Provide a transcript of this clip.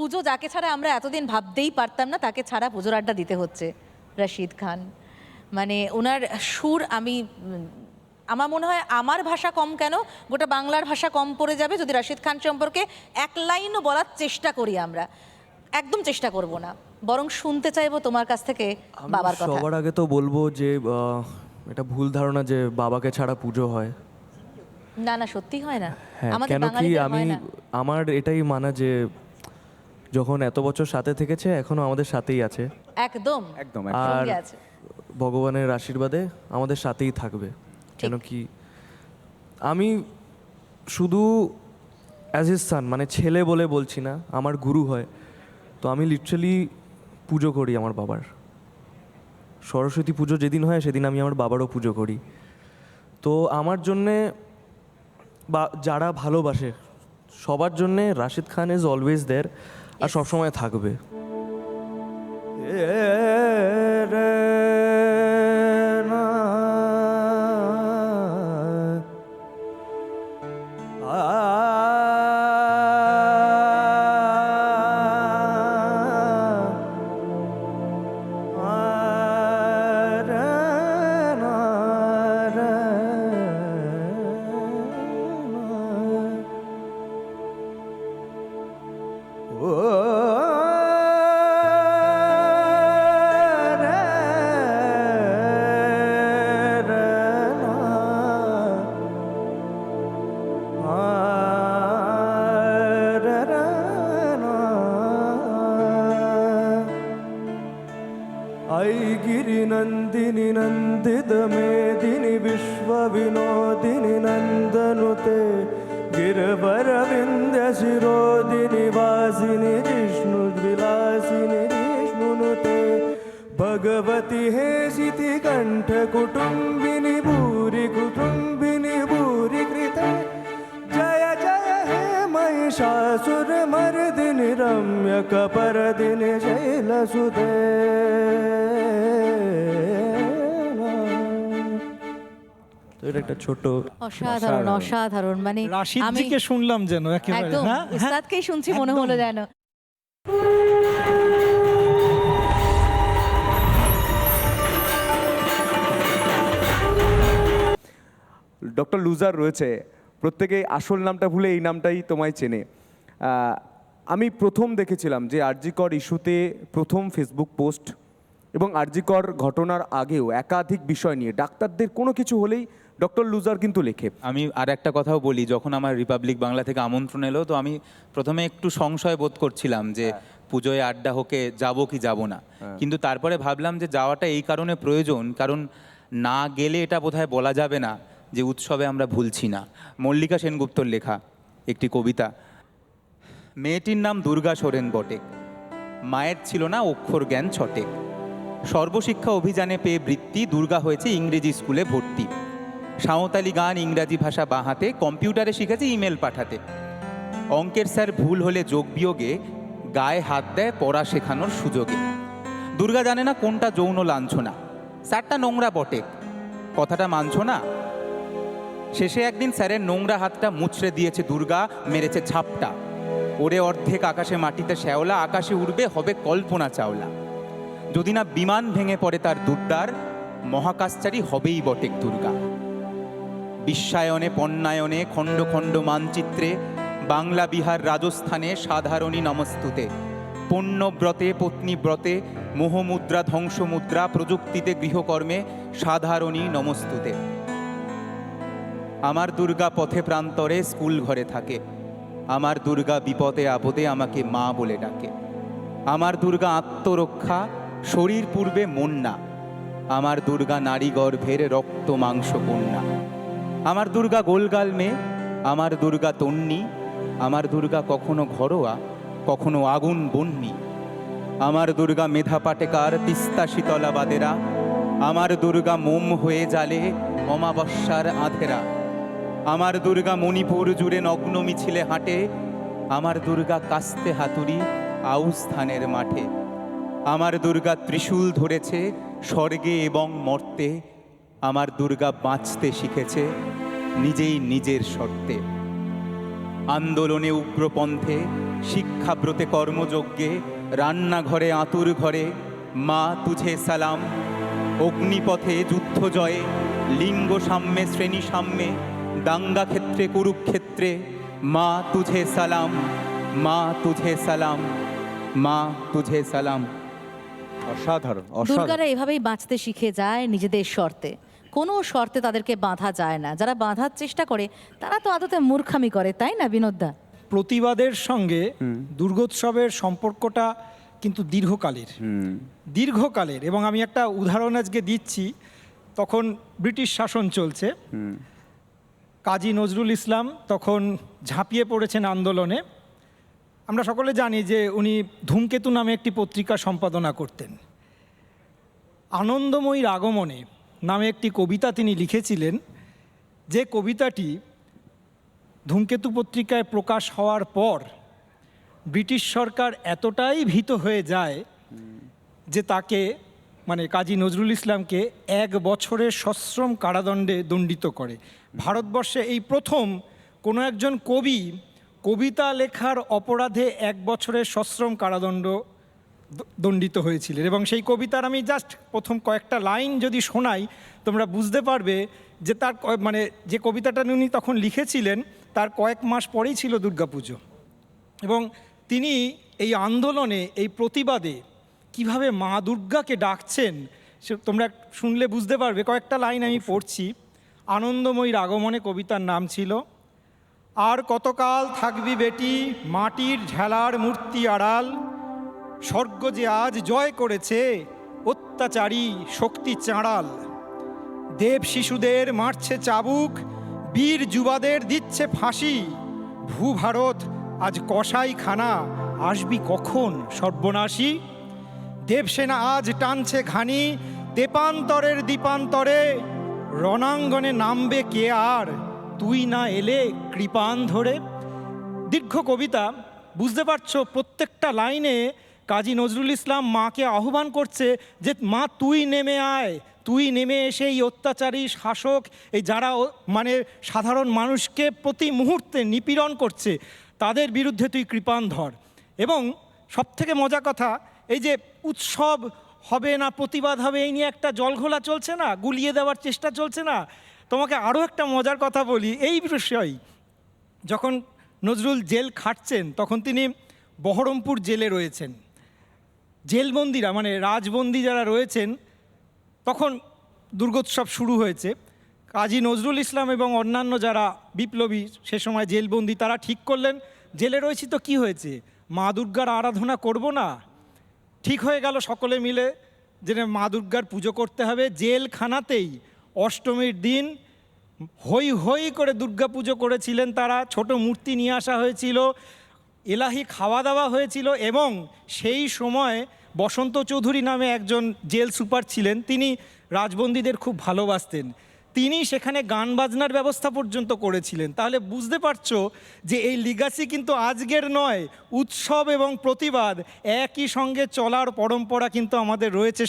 পুজো যাকে ছাড়া আমরা এতদিন ভাবতেই পারতাম না তাকে ছাড়া পুজোর আড্ডা দিতে হচ্ছে রশিদ খান। মানে ওনার সুর আমি আমার মনে হয় আমার ভাষা কম কেন গোটা বাংলার ভাষা কম পড়ে যাবে যদি রশিদ খান সম্পর্কে এক লাইনও বলার চেষ্টা করি আমরা। একদম চেষ্টা করব না বরং শুনতে চাইব তোমার কাছ থেকে বাবার কথা। সবার আগে তো বলব যে এটা ভুল ধারণা যে বাবাকে ছাড়া পুজো হয়। না না সত্যি হয় না। হ্যাঁ আমাদের কেন কি আমি আমার এটাই মানা যে যখন এত বছর সাথে থেকেছে এখনও আমাদের সাথেই আছে। একদম। একদম আর সঙ্গে আছে। ভগবানের আশীর্বাদে আমাদের সাথেই থাকবে। কেন কি আমি শুধু অ্যাজ এ সান মানে ছেলে বলে বলছি না আমার গুরু হয়। তো আমি লিটারালি পুজো করি আমার বাবার। সরস্বতী পুজো যেদিন হয় সেদিন আমি আমার বাবারও পুজো করি। তো আমার জন্যে বা যারা ভালোবাসে সবার জন্যে Rashid Khan is always there আর সবসময় থাকবে। गिरवरविन्द्यशिरोदिनि वासिनि विष्णुविलासिनि विष्णुनुते। भगवति हेशिति कण्ठकुटुम्बिनि भूरि कुटुम्बिनि भूरि कृते जय जय हे महिषासुरमर्दिनि रम्यकपरदिनि शैलसुते তো এটা একটা ছোট অসাধারণ অসাধারণ মানে আমি শুনলাম যেন একেবারে একদম হ্যাঁ হ্যাঁ উস্তাদকেই শুনছি মনে হলো যেন। ডক্টর লুজার রয়েছে। প্রত্যেকে আসল নামটা ভুলে এই নামটাই তোমায় চেনে। আমি প্রথম দেখেছিলাম যে আরজিকর ইস্যুতে প্রথম ফেসবুক পোস্ট এবং আরজিকর ঘটনার আগেও একাধিক বিষয় নিয়ে ডাক্তারদের কোনো কিছু হলেই ডক্টর লুজার কিন্তু লেখে। আমি আর একটা কথাও বলি যখন আমার রিপাবলিক বাংলা থেকে আমন্ত্রণ এলো তো আমি প্রথমে একটু সংশয় বোধ করছিলাম যে পুজোয় আড্ডা হোকে যাব কি যাব না। কিন্তু তারপরে ভাবলাম যে যাওয়াটা এই কারণে প্রয়োজন কারণ না গেলে এটা বোধহয় বলা যাবে না যে উৎসবে আমরা ভুলছি না। মল্লিকা সেনগুপ্তর লেখা একটি কবিতা মেয়েটির নাম দুর্গা সোরেন বটেক মায়ের ছিল না অক্ষর জ্ঞান ছটেক সর্বশিক্ষা অভিযানে পেয়ে বৃত্তি দুর্গা হয়েছে ইংরেজি স্কুলে ভর্তি। সাঁওতালি গান ইংরাজি ভাষা বাঁহাতে কম্পিউটারে শিখেছে, ইমেল পাঠাতে। অঙ্কের স্যার ভুল হলে যোগ বিয়োগে গায়ে হাত দেয় পড়া শেখানোর সুযোগে। দুর্গা জানে না কোনটা যৌন লাঞ্ছনা। স্যারটা নোংরা বটে। কথাটা মানছো না? শেষে একদিন স্যারের নোংরা হাতটা মুচড়ে দিয়েছে দুর্গা, মেরেছে ছাপটা। ওরে অর্ধেক আকাশে মাটিতে শ্যাওলা, আকাশে উড়বে, হবে কল্পনা চাওলা। যদি না বিমান ভেঙে পড়ে তার দুর্দার, মহাকাশচারী হবেই বটেক দুর্গা। বিশ্বায়নে পণ্যায়নে, খণ্ড খণ্ড মানচিত্রে, বাংলা বিহার রাজস্থানে সাধারণী নমস্তুতে। পণ্যব্রতে, পত্নীব্রতে, মোহমুদ্রা, ধ্বংসমুদ্রা প্রযুক্তিতে গৃহকর্মে সাধারণী নমস্তুতে। আমার দুর্গা পথে প্রান্তরে স্কুল ঘরে থাকে। আমার দুর্গা বিপদে আপদে আমাকে মা বলে ডাকে। আমার দুর্গা আত্মরক্ষা, শরীর পূর্বে মন না আমার দুর্গা নারী গর্ভের রক্ত মাংস কন্যা আমার দুর্গা গোলগাল মেয়ে, আমার দুর্গা তন্নি, আমার দুর্গা কখনো ঘরোয়া, কখনো আগুন বন্যি আমার দুর্গা মেধা পাটেকার তিস্তা শীতলা বাদেরা, আমার দুর্গা মোম হয়ে জালে অমাবস্যার আধেরা। আমার দুর্গা মণিপুর জুড়ে নগ্ন মিছিলে হাঁটে, আমার দুর্গা কাস্তে হাতুড়ি আউস্থানের মাঠে। আমার দুর্গা ত্রিশূল ধরেছে স্বর্গে এবং মর্তে আমার দুর্গা বাঁচতে শিখেছে নিজেই নিজের শর্তে। আন্দোলনে উগ্রপন্থে শিক্ষাব্রতে কর্মযজ্ঞে রান্নাঘরে আতুর ঘরে মা তুঝে সালাম অগ্নিপথে যুদ্ধ জয়ে লিঙ্গ সাম্যে শ্রেণি সাম্যে দাঙ্গা ক্ষেত্রে কুরুক্ষেত্রে মা তুঝে সালাম মা তুঝে সালাম মা তুঝে সালাম। অসাধারণ। দুর্গারা এভাবেই বাঁচতে শিখে যায় নিজেদের শর্তে। কোনো শর্তে তাদেরকে বাঁধা যায় না। যারা বাঁধার চেষ্টা করে তারা তো আদতে মূর্খামি করে তাই না বিনোদদা? প্রতিবাদের সঙ্গে দুর্গোৎসবের সম্পর্কটা কিন্তু দীর্ঘকালের। দীর্ঘকালের এবং আমি একটা উদাহরণ আজকে দিচ্ছি। তখন ব্রিটিশ শাসন চলছে। কাজী নজরুল ইসলাম তখন ঝাঁপিয়ে পড়েছেন আন্দোলনে। আমরা সকলে জানি যে উনি ধূমকেতু নামে একটি পত্রিকা সম্পাদনা করতেন। আনন্দময়ীর আগমনে নামে একটি কবিতা তিনি লিখেছিলেন, যে কবিতাটি ধূমকেতু পত্রিকায় প্রকাশ হওয়ার পর ব্রিটিশ সরকার এতটাই ভীত হয়ে যায় যে তাকে মানে কাজী নজরুল ইসলামকে এক বছরের সশ্রম কারাদণ্ডে দণ্ডিত করে। ভারতবর্ষে এই প্রথম কোনো একজন কবি কবিতা লেখার অপরাধে এক বছরের সশ্রম কারাদণ্ড দণ্ডিত হয়েছিলেন। এবং সেই কবিতার আমি জাস্ট প্রথম কয়েকটা লাইন যদি শোনাই তোমরা বুঝতে পারবে যে তার মানে যে কবিতাটা উনি তখন লিখেছিলেন তার কয়েক মাস পরেই ছিল দুর্গাপুজো। এবং তিনি এই আন্দোলনে এই প্রতিবাদে কীভাবে মা দুর্গাকে ডাকছেন সে তোমরা শুনলে বুঝতে পারবে। কয়েকটা লাইন আমি পড়ছি। আনন্দময়ীর আগমনে কবিতার নাম ছিল আর কতকাল থাকবি বেটি মাটির ঢেলার মূর্তি আড়াল স্বর্গ যে আজ জয় করেছে, অত্যাচারী শক্তি চাঁড়াল। দেব শিশুদের মারছে চাবুক, বীর যুবাদের দিচ্ছে ফাঁসি। ভূভারত আজ কসাই খানা, আসবি কখন সর্বনাশী? দেবসেনা আজ টানছে ঘানি তেপান্তরের দীপান্তরে। রণাঙ্গনে নামবে কে আর, তুই না এলে কৃপান ধরে? দীর্ঘ কবিতা, বুঝতে পারছ প্রত্যেকটা লাইনে কাজী নজরুল ইসলাম মাকে আহ্বান করছে যে, মা, তুই নেমে আয়। তুই নেমে এসে এই অত্যাচারী শাসক, এই যারা মানে সাধারণ মানুষকে প্রতি মুহূর্তে নিপীড়ন করছে, তাদের বিরুদ্ধে তুই কৃপান ধর। এবং সবথেকে মজা কথা, এই যে উৎসব হবে না, প্রতিবাদ হবে, এই নিয়ে একটা জলঘোলা চলছে না, গুলিয়ে দেওয়ার চেষ্টা চলছে না। তোমাকে আরও একটা মজার কথা বলি, এই বিষয়, যখন নজরুল জেল খাটছেন, তখন তিনি বহরমপুর জেলে রয়েছেন। জেলবন্দিরা মানে রাজবন্দি যারা রয়েছেন, তখন দুর্গোৎসব শুরু হয়েছে। কাজী নজরুল ইসলাম এবং অন্যান্য যারা বিপ্লবী সে সময় জেলবন্দি, তারা ঠিক করলেন, জেলে রয়েছি তো কি হয়েছে? মা দুর্গার আরাধনা করব না? ঠিক হয়ে গেল সকলে মিলে যে মা দুর্গার পুজো করতে হবে জেলখানাতেই। অষ্টমীর দিন হই হই করে দুর্গা পুজো করেছিলেন তারা, ছোট মূর্তি নিয়ে আসা হয়েছিল। এলাহি খাওয়া দাওয়া হয়েছিল এবং সেই সময় বসন্ত চৌধুরী নামে একজন জেল সুপার ছিলেন। তিনি রাজবন্দীদের খুব ভালোবাসতেন। তিনি সেখানে গান বাজনার ব্যবস্থা পর্যন্ত করেছিলেন। তাহলে বুঝতে পারছ যে এই লিগাসি কিন্তু আজকের নয়, উৎসব এবং প্রতিবাদ একই সঙ্গে চলার পরম্পরা কিন্তু আমাদের রয়েছে